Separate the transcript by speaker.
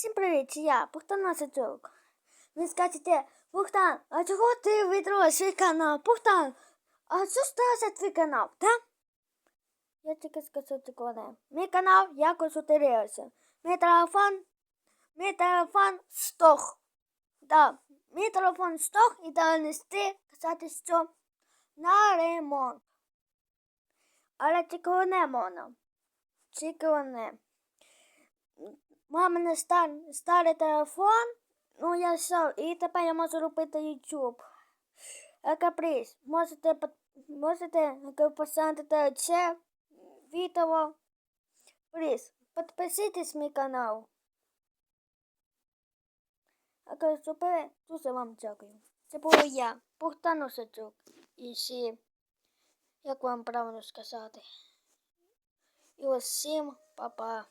Speaker 1: Всім привіт, це я, Богдан Масачук. Ви скажете, Богдан, а чого ти відкрила свій канал? Богдан, а що сталося твій канал, так? Я тільки скажу таке одне. Мій канал якось утирився. Мій телефон, мій телефон стох. Да, мій телефон стох і дали нести казати, що на ремонт. Але тільки одне можна. Тільки одне. Мамин стар, старий телефон, ну я все, і тепер я можу робити YouTube. Е, Каприз, можете, можете поставити це відео. Пліз, підписуйтесь мій канал. А зробили, дуже вам дякую. Це було я, Богдан Осачук. І ще, як вам правильно сказати. І усім па-па.